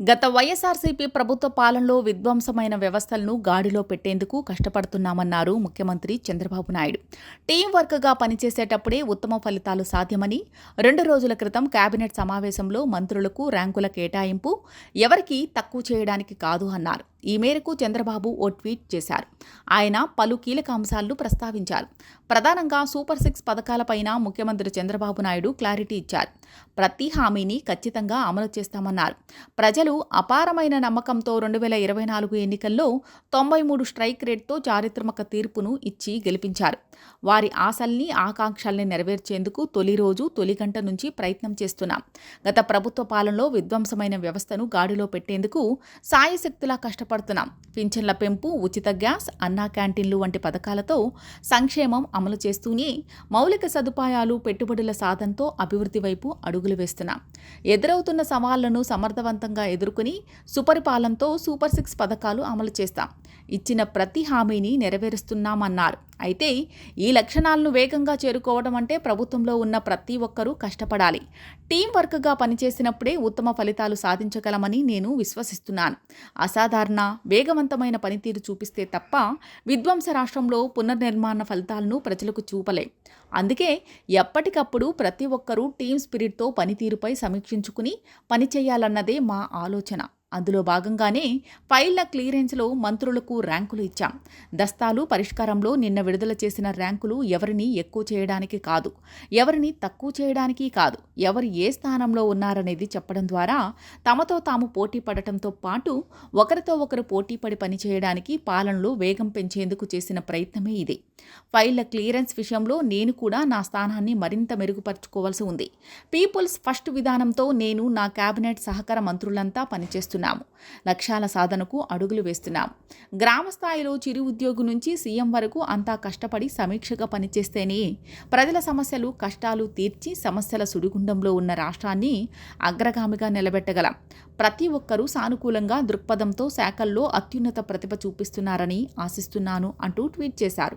గత వైఎస్ఆర్సీపీ ప్రభుత్వ పాలనలో విధ్వంసమైన వ్యవస్థలను గాడిలో పెట్టేందుకు కష్టపడుతున్నామన్నారు ముఖ్యమంత్రి చంద్రబాబు నాయుడు. టీం వర్క్గా పనిచేసేటప్పుడే ఉత్తమ ఫలితాలు సాధ్యమని రెండు రోజుల క్రితం కేబినెట్ సమావేశంలో మంత్రులకు ర్యాంకుల కేటాయింపు ఎవరికీ తక్కువ చేయడానికి కాదు అన్నారు. ఈ మేరకు చంద్రబాబు ఓ ట్వీట్ చేశారు. ఆయన పలు కీలక అంశాలను ప్రస్తావించారు. ప్రధానంగా సూపర్ సిక్స్ పథకాలపైన ముఖ్యమంత్రి చంద్రబాబు నాయుడు క్లారిటీ ఇచ్చారు. ప్రతి హామీని ఖచ్చితంగా అమలు చేస్తామన్నారు. ప్రజలు అపారమైన నమ్మకంతో రెండు వేల ఇరవై నాలుగు ఎన్నికల్లో తొంభై మూడు స్ట్రైక్ రేట్తో చారిత్రక తీర్పును ఇచ్చి గెలిపించారు. వారి ఆశల్ని ఆకాంక్షల్ని నెరవేర్చేందుకు తొలి రోజు తొలి గంట నుంచి ప్రయత్నం చేస్తున్నాం. గత ప్రభుత్వ పాలనలో విధ్వంసమైన వ్యవస్థను గాడిలో పెట్టేందుకు సాయశక్తులా కష్టపడుతున్నాం. పింఛన్ల పెంపు ఉచిత గ్యాస్ అన్నా క్యాంటీన్లు వంటి పథకాలతో సంక్షేమం అమలు చేస్తూనే మౌలిక సదుపాయాలు పెట్టుబడుల సాధనతో అభివృద్ధి వైపు అడుగులు వేస్తున్నాం. ఎదురవుతున్న సవాళ్ళను సమర్థవంతంగా ఎదుర్కొని సుపరిపాలనతో సూపర్ సిక్స్ పథకాలు అమలు చేస్తాం. ఇచ్చిన ప్రతి హామీని నెరవేరుస్తున్నామన్నారు. అయితే ఈ లక్షణాలను వేగంగా చేరుకోవడం అంటే ప్రభుత్వంలో ఉన్న ప్రతి ఒక్కరూ కష్టపడాలి. టీం వర్క్గా పనిచేసినప్పుడే ఉత్తమ ఫలితాలు సాధించగలమని నేను విశ్వసిస్తున్నాను. అసాధారణ వేగవంతమైన పనితీరు చూపిస్తే తప్ప విధ్వంస రాష్ట్రంలో పునర్నిర్మాణ ఫలితాలను ప్రజలకు చూపలే. అందుకే ఎప్పటికప్పుడు ప్రతి ఒక్కరూ టీం స్పిరిట్తో పనితీరుపై సమీక్షించుకుని పనిచేయాలన్నదే మా ఆలోచన. అందులో భాగంగానే ఫైళ్ళ క్లియరెన్స్లో మంత్రులకు ర్యాంకులు ఇచ్చాం. దస్తాలు పరిష్కారంలో నిన్న విడుదల చేసిన ర్యాంకులు ఎవరిని ఎక్కువ చేయడానికి కాదు ఎవరిని తక్కువ చేయడానికి కాదు ఎవరు ఏ స్థానంలో ఉన్నారనేది చెప్పడం ద్వారా తమతో తాము పోటీ పడటంతో పాటు ఒకరితో ఒకరు పోటీపడి పనిచేయడానికి పాలనలో వేగం పెంచేందుకు చేసిన ప్రయత్నమే ఇది. ఫైళ్ళ క్లియరెన్స్ విషయంలో నేను కూడా నా స్థానాన్ని మరింత మెరుగుపరుచుకోవాల్సి ఉంది. పీపుల్స్ ఫస్ట్ విధానంతో నేను నా కేబినెట్ సహకార మంత్రులంతా చేస్తున్నాము. లక్ష్యాల సాధనకు అడుగులు వేస్తున్నాము. గ్రామ స్థాయిలో చిరు ఉద్యోగి నుంచి సీఎం వరకు అంతా కష్టపడి సమీక్షగా పనిచేస్తేనే ప్రజల సమస్యలు కష్టాలు తీర్చి సమస్యల సుడిగుండంలో ఉన్న రాష్ట్రాన్ని అగ్రగామిగా నిలబెట్టగలం. ప్రతి ఒక్కరూ సానుకూలంగా దృక్పథంతో శాఖల్లో అత్యున్నత ప్రతిభ చూపిస్తున్నారని ఆశిస్తున్నాను అంటూ ట్వీట్ చేశారు.